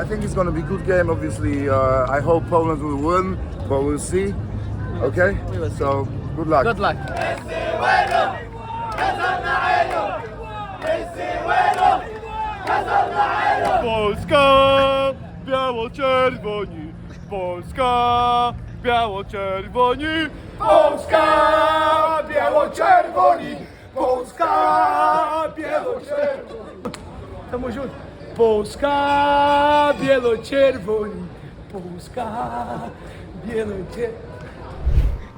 I think it's going to be a good game. Obviously, uh, I hope Poland will win, but we'll see. Okay. We will see. So good luck. Good luck. Polska, biało-czerwoni, Polska, biało-czerwoni, Polska, biało-czerwoni, Polska, biało-czerwoni. Tamo junto. Polska, bielo-czerwoni. Polska, bielo-czerwoni.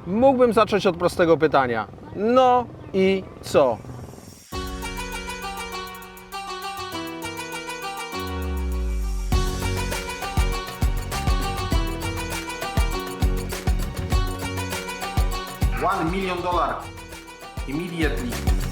Mógłbym zacząć od prostego pytania. No i co? One million dollar immediately.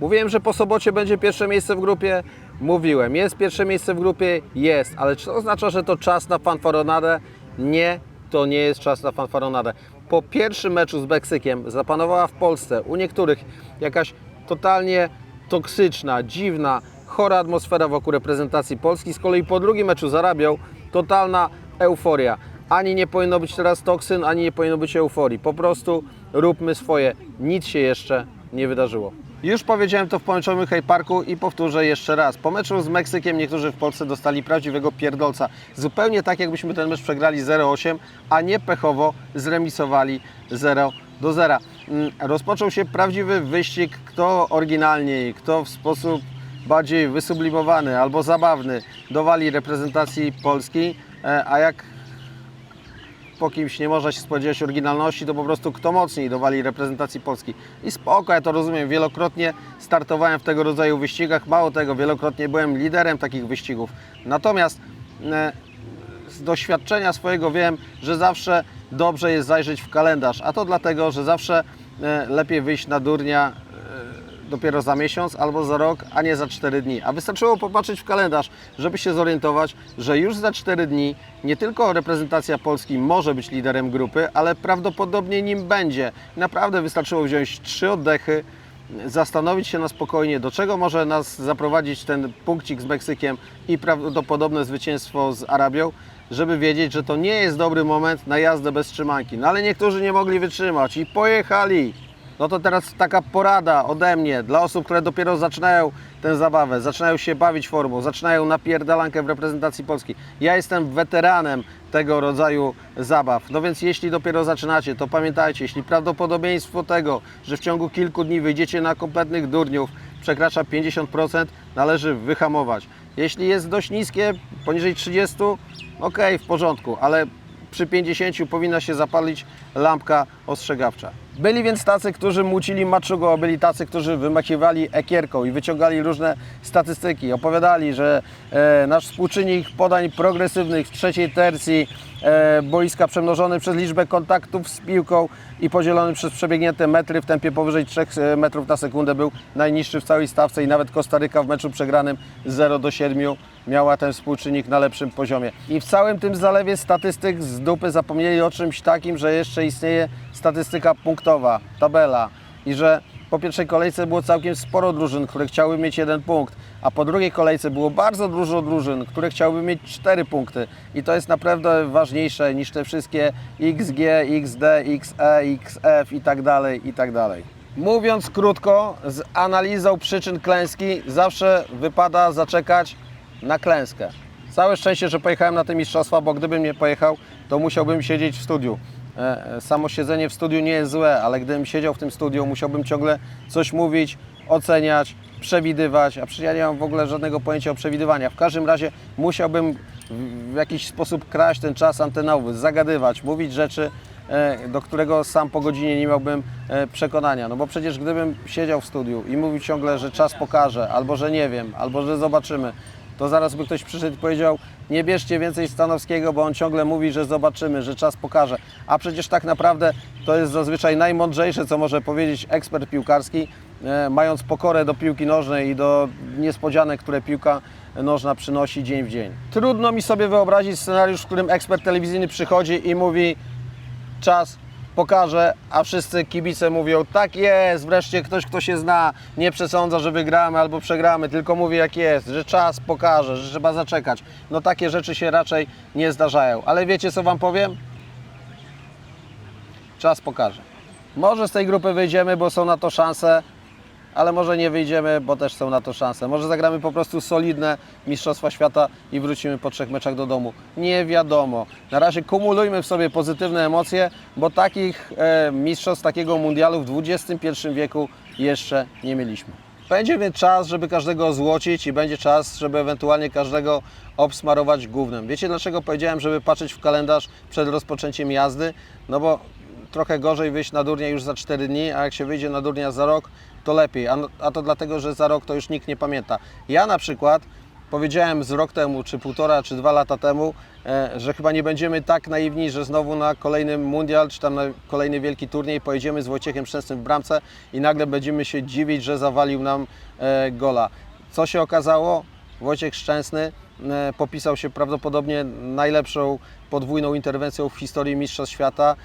Mówiłem, że po sobocie będzie pierwsze miejsce w grupie. Mówiłem, jest pierwsze miejsce w grupie, jest, ale czy to oznacza, że to czas na fanfaronadę? Nie, to nie jest czas na fanfaronadę. Po pierwszym meczu z Meksykiem zapanowała w Polsce u niektórych jakaś totalnie toksyczna, dziwna, chora atmosfera wokół reprezentacji Polski. Z kolei po drugim meczu z Arabią totalna euforia. Ani nie powinno być teraz toksyn, ani nie powinno być euforii. Po prostu róbmy swoje. Nic się jeszcze nie wydarzyło. Już powiedziałem to w pomyczowym Hyde Parku i powtórzę jeszcze raz. Po meczu z Meksykiem niektórzy w Polsce dostali prawdziwego pierdolca. Zupełnie tak, jakbyśmy ten mecz przegrali 0-8, a nie pechowo zremisowali 0 do 0. Mm, Rozpoczął się prawdziwy wyścig, kto oryginalniej, kto w sposób bardziej wysublimowany albo zabawny dowali reprezentacji Polski, e, a jak po kimś nie można się spodziewać oryginalności, to po prostu kto mocniej dowali reprezentacji Polski. I spoko, ja to rozumiem. Wielokrotnie startowałem w tego rodzaju wyścigach. Mało tego, wielokrotnie byłem liderem takich wyścigów. Natomiast e, z doświadczenia swojego wiem, że zawsze dobrze jest zajrzeć w kalendarz. A to dlatego, że zawsze e, lepiej wyjść na durnia dopiero za miesiąc albo za rok, a nie za 4 dni. A wystarczyło popatrzeć w kalendarz, żeby się zorientować, że już za 4 dni nie tylko reprezentacja Polski może być liderem grupy, ale prawdopodobnie nim będzie. Naprawdę wystarczyło wziąć trzy oddechy, zastanowić się na spokojnie, do czego może nas zaprowadzić ten punkcik z Meksykiem i prawdopodobne zwycięstwo z Arabią, żeby wiedzieć, że to nie jest dobry moment na jazdę bez trzymanki. No ale niektórzy nie mogli wytrzymać i pojechali. No to teraz taka porada ode mnie dla osób, które dopiero zaczynają tę zabawę, zaczynają się bawić formą, zaczynają napierdalankę w reprezentacji Polski. Ja jestem weteranem tego rodzaju zabaw. No więc jeśli dopiero zaczynacie, to pamiętajcie, jeśli prawdopodobieństwo tego, że w ciągu kilku dni wyjdziecie na kompletnych durniów przekracza 50%, należy wyhamować. Jeśli jest dość niskie, poniżej 30, ok, w porządku, ale przy 50 powinna się zapalić lampka ostrzegawcza. Byli więc tacy, którzy mucili maczugo, a byli tacy, którzy wymachiwali ekierką i wyciągali różne statystyki. Opowiadali, że e, nasz współczynnik podań progresywnych w trzeciej tercji e, boiska przemnożony przez liczbę kontaktów z piłką i podzielony przez przebiegnięte metry w tempie powyżej 3 metrów na sekundę był najniższy w całej stawce i nawet Kostaryka w meczu przegranym 0 do 7 miała ten współczynnik na lepszym poziomie. I w całym tym zalewie statystyk z dupy zapomnieli o czymś takim, że jeszcze istnieje statystyka punktowa, tabela i że po pierwszej kolejce było całkiem sporo drużyn, które chciały mieć jeden punkt, a po drugiej kolejce było bardzo dużo drużyn, które chciałyby mieć cztery punkty. I to jest naprawdę ważniejsze niż te wszystkie XG, XD, XE, XF i tak dalej, i tak dalej. Mówiąc krótko, z analizą przyczyn klęski zawsze wypada zaczekać na klęskę. Całe szczęście, że pojechałem na te mistrzostwa, bo gdybym nie pojechał, to musiałbym siedzieć w studiu. E, e, Samo siedzenie w studiu nie jest złe, ale gdybym siedział w tym studiu, musiałbym ciągle coś mówić, oceniać, przewidywać, a przecież ja nie mam w ogóle żadnego pojęcia o przewidywaniach. W każdym razie musiałbym w- jakiś sposób kraść ten czas antenowy, zagadywać, mówić rzeczy, e, do którego sam po godzinie nie miałbym przekonania. No bo przecież gdybym siedział w studiu i mówił ciągle, że czas pokaże, albo że nie wiem, albo że zobaczymy, to zaraz by ktoś przyszedł i powiedział, nie bierzcie więcej Stanowskiego, bo on ciągle mówi, że zobaczymy, że czas pokaże. A przecież tak naprawdę to jest zazwyczaj najmądrzejsze, co może powiedzieć ekspert piłkarski, e, mając pokorę do piłki nożnej i do niespodzianek, które piłka nożna przynosi dzień w dzień. Trudno mi sobie wyobrazić scenariusz, w którym ekspert telewizyjny przychodzi i mówi czas pokaże, a wszyscy kibice mówią, tak jest, wreszcie ktoś, kto się zna, nie przesądza, że wygramy albo przegramy, tylko mówi jak jest, że czas pokaże, że trzeba zaczekać. No takie rzeczy się raczej nie zdarzają. Ale wiecie co Wam powiem? Czas pokaże. Może z tej grupy wyjdziemy, bo są na to szanse, ale może nie wyjdziemy, bo też są na to szanse. Może zagramy po prostu solidne Mistrzostwa Świata i wrócimy po trzech meczach do domu. Nie wiadomo. Na razie kumulujmy w sobie pozytywne emocje, bo takich e, mistrzostw, takiego mundialu w XXI wieku jeszcze nie mieliśmy. Będzie więc czas, żeby każdego złocić i będzie czas, żeby ewentualnie każdego obsmarować gównem. Wiecie dlaczego powiedziałem, żeby patrzeć w kalendarz przed rozpoczęciem jazdy? No bo trochę gorzej wyjść na durnia już za 4 dni, a jak się wyjdzie na durnia za rok, to lepiej. A, a to dlatego, że za rok to już nikt nie pamięta. Ja na przykład powiedziałem z rok temu, czy półtora, czy dwa lata temu, e, że chyba nie będziemy tak naiwni, że znowu na kolejny mundial, czy tam na kolejny wielki turniej pojedziemy z Wojciechem Szczęsnym w bramce i nagle będziemy się dziwić, że zawalił nam e, gola. Co się okazało? Wojciech Szczęsny e, popisał się prawdopodobnie najlepszą podwójną interwencją w historii Mistrzostw Świata.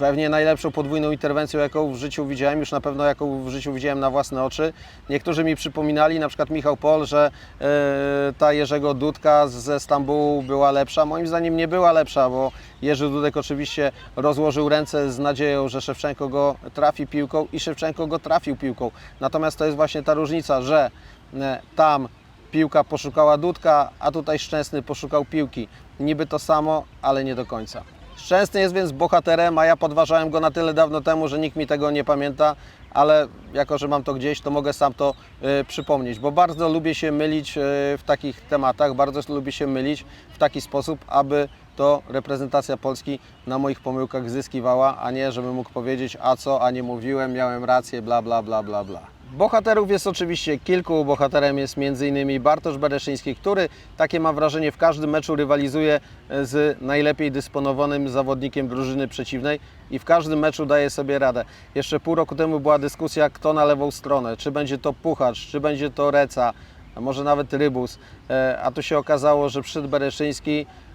Pewnie najlepszą podwójną interwencją, jaką w życiu widziałem, już na pewno jaką w życiu widziałem na własne oczy. Niektórzy mi przypominali, na przykład Michał Pol, że e, ta Jerzego Dudka ze Stambułu była lepsza. Moim zdaniem nie była lepsza, bo Jerzy Dudek oczywiście rozłożył ręce z nadzieją, że Szewczenko go trafi piłką i Szewczenko go trafił piłką. Natomiast to jest właśnie ta różnica, że e, tam piłka poszukała Dudka, a tutaj Szczęsny poszukał piłki. Niby to samo, ale nie do końca. Szczęsny jest więc bohaterem, a ja podważałem go na tyle dawno temu, że nikt mi tego nie pamięta, ale jako, że mam to gdzieś, to mogę sam to y, przypomnieć, bo bardzo lubię się mylić y, w takich tematach, bardzo lubię się mylić w taki sposób, aby to reprezentacja Polski na moich pomyłkach zyskiwała, a nie, żebym mógł powiedzieć, a co, a nie mówiłem, miałem rację, bla, bla, bla, bla, bla. Bohaterów jest oczywiście kilku. Bohaterem jest m.in. Bartosz Bereszyński, który, takie mam wrażenie, w każdym meczu rywalizuje z najlepiej dysponowanym zawodnikiem drużyny przeciwnej i w każdym meczu daje sobie radę. Jeszcze pół roku temu była dyskusja, kto na lewą stronę, czy będzie to Puchacz, czy będzie to Reca, a może nawet Rybus. E, A tu się okazało, że przyszedł Bereszyński, e,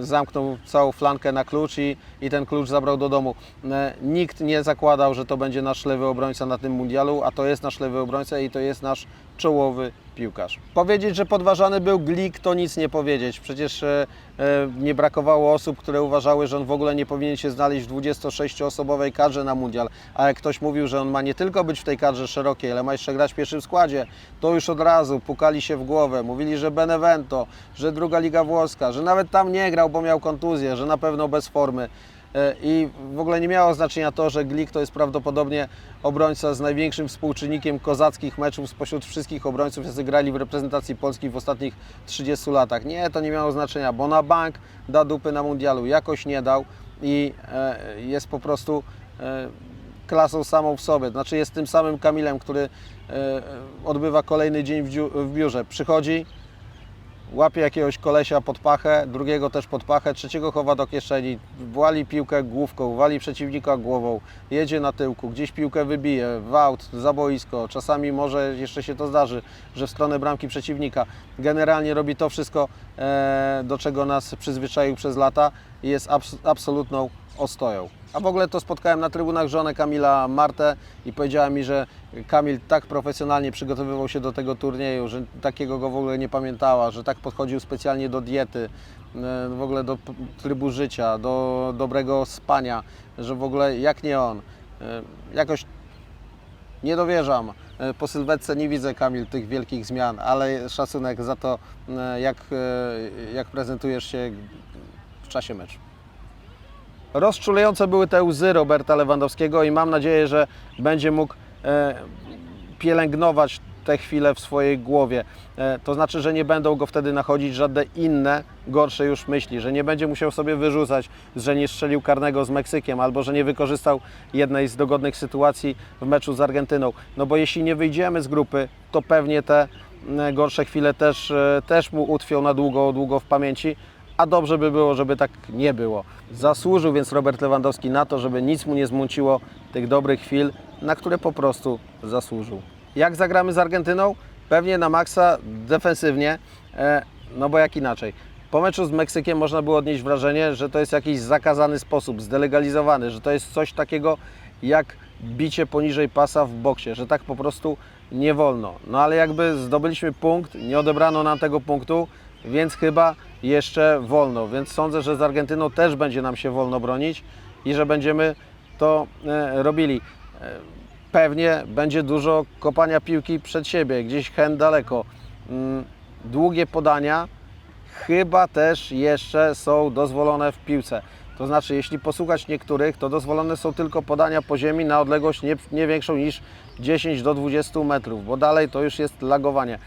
zamknął całą flankę na klucz i, i ten klucz zabrał do domu. E, Nikt nie zakładał, że to będzie nasz lewy obrońca na tym mundialu, a to jest nasz lewy obrońca i to jest nasz czołowy piłkarz. Powiedzieć, że podważany był Glik, to nic nie powiedzieć. Przecież e, e, nie brakowało osób, które uważały, że on w ogóle nie powinien się znaleźć w 26-osobowej kadrze na mundial. A jak ktoś mówił, że on ma nie tylko być w tej kadrze szerokiej, ale ma jeszcze grać w pierwszym składzie, to już od razu pukali się w głowę. Mówili, że Benevento, że druga liga włoska, że nawet tam nie grał, bo miał kontuzję, że na pewno bez formy. E, I w ogóle nie miało znaczenia to, że Glik to jest prawdopodobnie obrońca z największym współczynnikiem kozackich meczów spośród wszystkich obrońców, jacy grali w reprezentacji Polski w ostatnich 30 latach. Nie, to nie miało znaczenia, bo na bank da dupy na mundialu, jakoś nie dał i e, jest po prostu e, klasą samą w sobie. Znaczy jest tym samym Kamilem, który odbywa kolejny dzień w biurze. Przychodzi, łapie jakiegoś kolesia pod pachę, drugiego też pod pachę, trzeciego chowa do kieszeni, wali piłkę główką, wali przeciwnika głową, jedzie na tyłku, gdzieś piłkę wybije, w aut, czasami może jeszcze się to zdarzy, że w stronę bramki przeciwnika. Generalnie robi to wszystko, e, do czego nas przyzwyczaił przez lata i jest abs- absolutną ostoją. A w ogóle to spotkałem na trybunach żonę Kamila Martę i powiedziała mi, że Kamil tak profesjonalnie przygotowywał się do tego turnieju, że takiego go w ogóle nie pamiętała, że tak podchodził specjalnie do diety, e, w ogóle do trybu życia, do dobrego spania, że w ogóle jak nie on. E, Jakoś nie dowierzam. E, Po sylwetce nie widzę, Kamil, tych wielkich zmian, ale szacunek za to, jak, jak prezentujesz się w czasie meczu. Rozczulające były te łzy Roberta Lewandowskiego i mam nadzieję, że będzie mógł e, pielęgnować te chwile w swojej głowie. E, to znaczy, że nie będą go wtedy nachodzić żadne inne, gorsze już myśli, że nie będzie musiał sobie wyrzucać, że nie strzelił karnego z Meksykiem albo że nie wykorzystał jednej z dogodnych sytuacji w meczu z Argentyną. No bo jeśli nie wyjdziemy z grupy, to pewnie te e, gorsze chwile też, e, też mu utkwią na długo, długo w pamięci, a dobrze by było, żeby tak nie było. Zasłużył więc Robert Lewandowski na to, żeby nic mu nie zmuciło tych dobrych chwil, na które po prostu zasłużył. Jak zagramy z Argentyną? Pewnie na maksa defensywnie, e, no bo jak inaczej. Po meczu z Meksykiem można było odnieść wrażenie, że to jest jakiś zakazany sposób, zdelegalizowany, że to jest coś takiego jak bicie poniżej pasa w boksie, że tak po prostu nie wolno. No ale jakby zdobyliśmy punkt, nie odebrano nam tego punktu, więc chyba jeszcze wolno. Więc sądzę, że z Argentyną też będzie nam się wolno bronić i że będziemy to e, robili. E, pewnie będzie dużo kopania piłki przed siebie, gdzieś hen daleko. Mm, Długie podania chyba też jeszcze są dozwolone w piłce. To znaczy, jeśli posłuchać niektórych, to dozwolone są tylko podania po ziemi na odległość nie, nie większą niż 10 do 20 metrów, bo dalej to już jest lagowanie.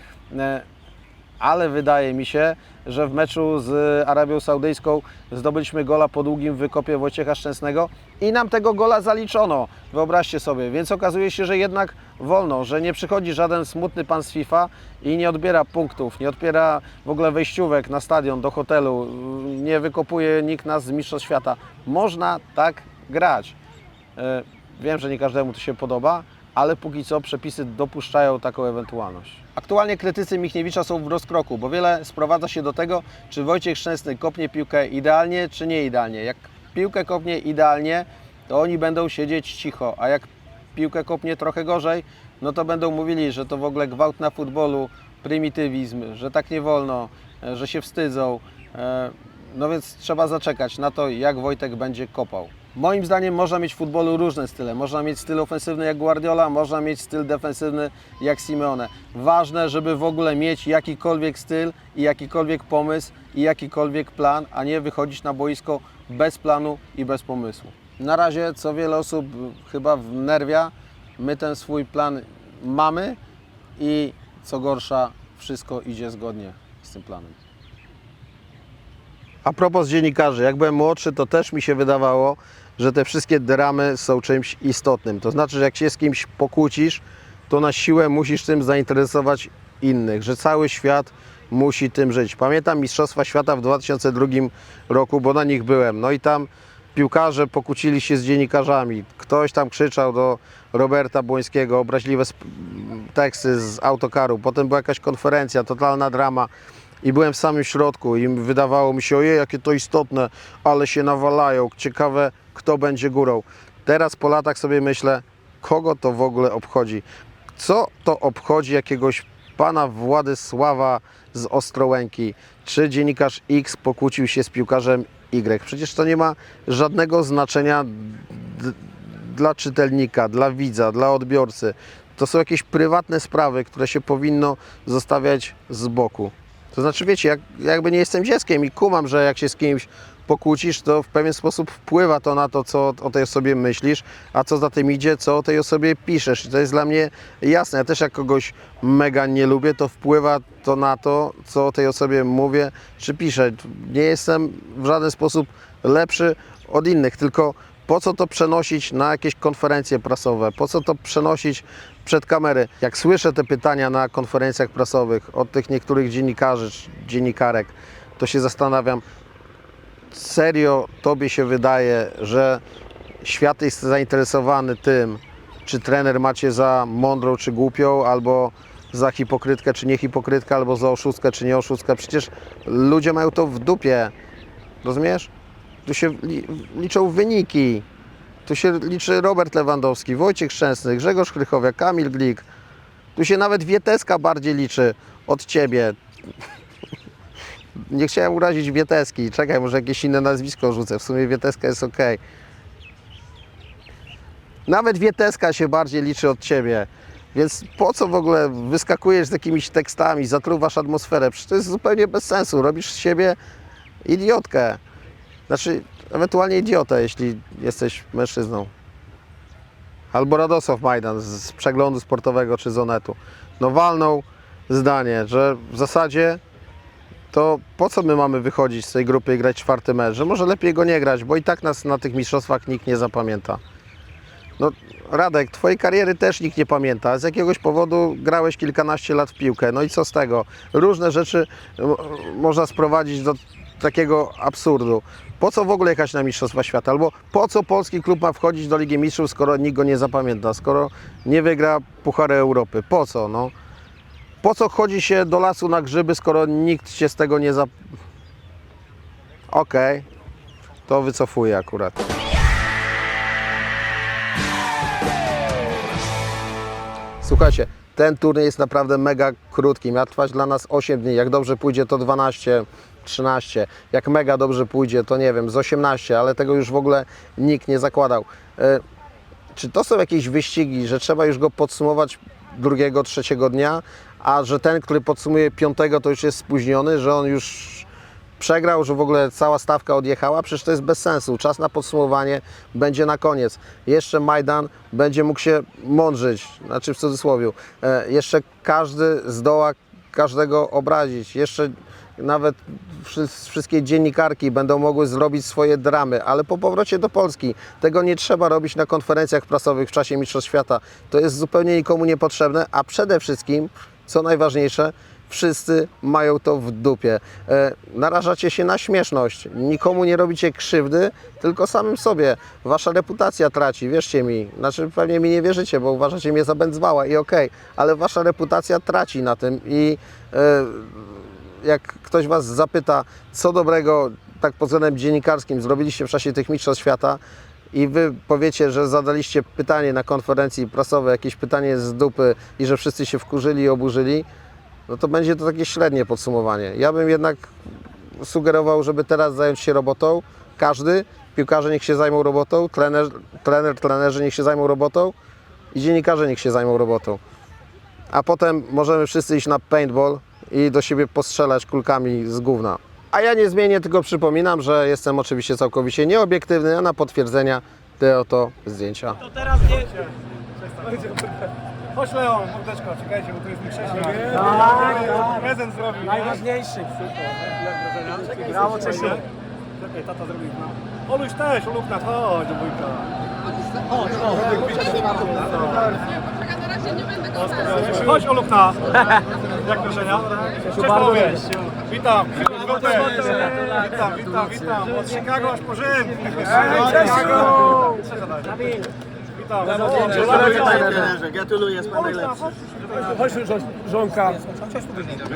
Ale wydaje mi się, że w meczu z Arabią Saudyjską zdobyliśmy gola po długim wykopie Wojciecha Szczęsnego i nam tego gola zaliczono. Wyobraźcie sobie. Więc okazuje się, że jednak wolno, że nie przychodzi żaden smutny pan z FIFA i nie odbiera punktów, nie odbiera w ogóle wejściówek na stadion, do hotelu, nie wykopuje nikt nas z Mistrzostw Świata. Można tak grać. E, Wiem, że nie każdemu to się podoba, ale póki co przepisy dopuszczają taką ewentualność. Aktualnie krytycy Michniewicza są w rozkroku, bo wiele sprowadza się do tego, czy Wojciech Szczęsny kopnie piłkę idealnie, czy nie idealnie. Jak piłkę kopnie idealnie, to oni będą siedzieć cicho, a jak piłkę kopnie trochę gorzej, no to będą mówili, że to w ogóle gwałt na futbolu, prymitywizm, że tak nie wolno, e, że się wstydzą. E, No więc trzeba zaczekać na to, jak Wojtek będzie kopał. Moim zdaniem można mieć w futbolu różne style. Można mieć styl ofensywny jak Guardiola, można mieć styl defensywny jak Simeone. Ważne, żeby w ogóle mieć jakikolwiek styl i jakikolwiek pomysł i jakikolwiek plan, a nie wychodzić na boisko bez planu i bez pomysłu. Na razie, co wiele osób chyba wnerwia, my ten swój plan mamy i co gorsza, wszystko idzie zgodnie z tym planem. A propos dziennikarzy, jak byłem młodszy, to też mi się wydawało, że te wszystkie dramy są czymś istotnym. To znaczy, że jak się z kimś pokłócisz, to na siłę musisz tym zainteresować innych, że cały świat musi tym żyć. Pamiętam Mistrzostwa Świata w 2002 roku, bo na nich byłem. No i tam piłkarze pokłócili się z dziennikarzami. Ktoś tam krzyczał do Roberta Błońskiego obraźliwe teksty z autokaru. Potem była jakaś konferencja, totalna drama. I byłem w samym środku i wydawało mi się, ojej, jakie to istotne, ale się nawalają. Ciekawe, kto będzie górą. Teraz po latach sobie myślę, kogo to w ogóle obchodzi? Co to obchodzi jakiegoś pana Władysława z Ostrołęki? Czy dziennikarz X pokłócił się z piłkarzem Y? Przecież to nie ma żadnego znaczenia dla czytelnika, dla widza, dla odbiorcy. To są jakieś prywatne sprawy, które się powinno zostawiać z boku. To znaczy, wiecie, jak, jakby nie jestem dzieckiem i kumam, że jak się z kimś pokłócisz, to w pewien sposób wpływa to na to, co o tej osobie myślisz, a co za tym idzie, co o tej osobie piszesz. I to jest dla mnie jasne. Ja też jak kogoś mega nie lubię, to wpływa to na to, co o tej osobie mówię czy piszę. Nie jestem w żaden sposób lepszy od innych, tylko po co to przenosić na jakieś konferencje prasowe? Po co to przenosić przed kamery? Jak słyszę te pytania na konferencjach prasowych od tych niektórych dziennikarzy, dziennikarek, to się zastanawiam, serio tobie się wydaje, że świat jest zainteresowany tym, czy trener macie za mądrą, czy głupią, albo za hipokrytkę, czy nie hipokrytkę, albo za oszustkę, czy nie oszustkę. Przecież ludzie mają to w dupie. Rozumiesz? Tu się li, liczą wyniki. Tu się liczy Robert Lewandowski, Wojciech Szczęsny, Grzegorz Krychowiak, Kamil Glik. Tu się nawet Wieteska bardziej liczy od Ciebie. Nie chciałem urazić Wieteski. Czekaj, może jakieś inne nazwisko rzucę. W sumie Wieteska jest ok. Nawet Wieteska się bardziej liczy od Ciebie. Więc po co w ogóle wyskakujesz z jakimiś tekstami, zatruwasz atmosferę? Przecież to jest zupełnie bez sensu. Robisz z siebie idiotkę. Znaczy, ewentualnie idiotę, jeśli jesteś mężczyzną. Albo Radosław Majdan z- przeglądu sportowego czy z Onetu. No walnął zdanie, że w zasadzie to po co my mamy wychodzić z tej grupy i grać czwarty mecz? Że może lepiej go nie grać, bo i tak nas na tych mistrzostwach nikt nie zapamięta. No Radek, twojej kariery też nikt nie pamięta. Z jakiegoś powodu grałeś kilkanaście lat w piłkę. No i co z tego? Różne rzeczy można sprowadzić do takiego absurdu. Po co w ogóle jechać na Mistrzostwa Świata? Albo po co polski klub ma wchodzić do Ligi Mistrzów, skoro nikt go nie zapamięta, skoro nie wygra Puchary Europy? Po co? No? Po co chodzi się do lasu na grzyby, skoro nikt się z tego nie zap... Okej, to wycofuję akurat. Słuchajcie, ten turniej jest naprawdę mega krótki. Miał trwać dla nas 8 dni. Jak dobrze pójdzie, to 12, 13. Jak mega dobrze pójdzie, to nie wiem, z 18, ale tego już w ogóle nikt nie zakładał. E, Czy to są jakieś wyścigi, że trzeba już go podsumować drugiego, trzeciego dnia, a że ten, który podsumuje piątego, to już jest spóźniony, że on już przegrał, że w ogóle cała stawka odjechała, przecież to jest bez sensu. Czas na podsumowanie będzie na koniec. Jeszcze Majdan będzie mógł się mądrzyć, znaczy w cudzysłowie. E, jeszcze każdy zdoła każdego obrazić. Jeszcze nawet wszy- wszystkie dziennikarki będą mogły zrobić swoje dramy, ale po powrocie do Polski tego nie trzeba robić na konferencjach prasowych w czasie Mistrzostw Świata. To jest zupełnie nikomu niepotrzebne, a przede wszystkim, co najważniejsze, wszyscy mają to w dupie. E, narażacie się na śmieszność. Nikomu nie robicie krzywdy, tylko samym sobie. Wasza reputacja traci, wierzcie mi. Znaczy pewnie mi nie wierzycie, bo uważacie mnie za będzwała i okej, ale wasza reputacja traci na tym i e, jak ktoś Was zapyta, co dobrego tak pod względem dziennikarskim zrobiliście w czasie tych Mistrzostw Świata i Wy powiecie, że zadaliście pytanie na konferencji prasowej, jakieś pytanie z dupy i że wszyscy się wkurzyli i oburzyli, no to będzie to takie średnie podsumowanie. Ja bym jednak sugerował, żeby teraz zająć się robotą. Każdy, piłkarze niech się zajmą robotą, trener, trener trenerzy niech się zajmą robotą i dziennikarze niech się zajmą robotą a potem możemy wszyscy iść na paintball i do siebie postrzelać kulkami z gówna. A ja nie zmienię, tylko przypominam, że jestem oczywiście całkowicie nieobiektywny, a na potwierdzenia te oto zdjęcia. Chodź Leon, mordeczko, czekajcie, bo tu jest mi krześle. Tak, Prezent zrobił. Najważniejszy. Czekaj, Brawo, Czesiu. Czekaj, tata zrobił. No. Oluś też, Oluknat, chodź do wujka. Chodź Olukna. Jak wrażenia? Cześć panowie. Witam. Grupę. Witam, witam, witam. Od Chicago aż po Rzym. Chicago. Witam. Gratuluję, pan najlepszy. Chodź żon- żonka.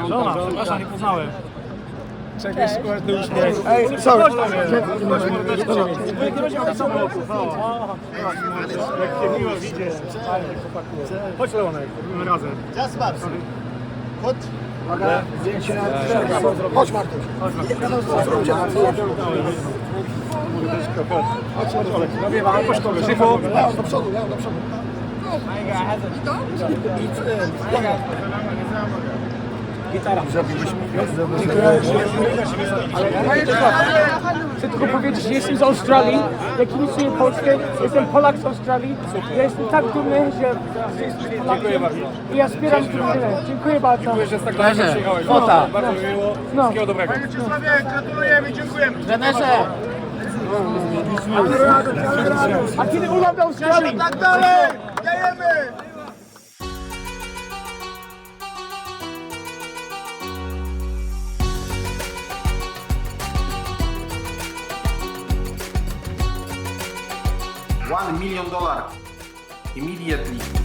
Żona, przepraszam, nie poznałem. Czekaj, składny uśmiech. Ej, sorry. Chodź mordeczko. Nie będzie miał samolotu. Jak się miło widzieć. Chodź Leonek, robimy Jasper, chodź. Krzychu. Chcę tylko powiedzieć, że jestem z Australii, ja kibicuję Polskę, jestem Polak z Australii. Ja jestem tak dumny, że że jestem Polakiem i ja wspieram drużynę. Dziękuję bardzo. Dziękuję, że tak daleko przyjechałeś. Fota. Bardzo mi miło. No. Wszystkiego dobrego. A kiedy urlop do Australii? Tak dalej! Dajemy! One million dollar immediately.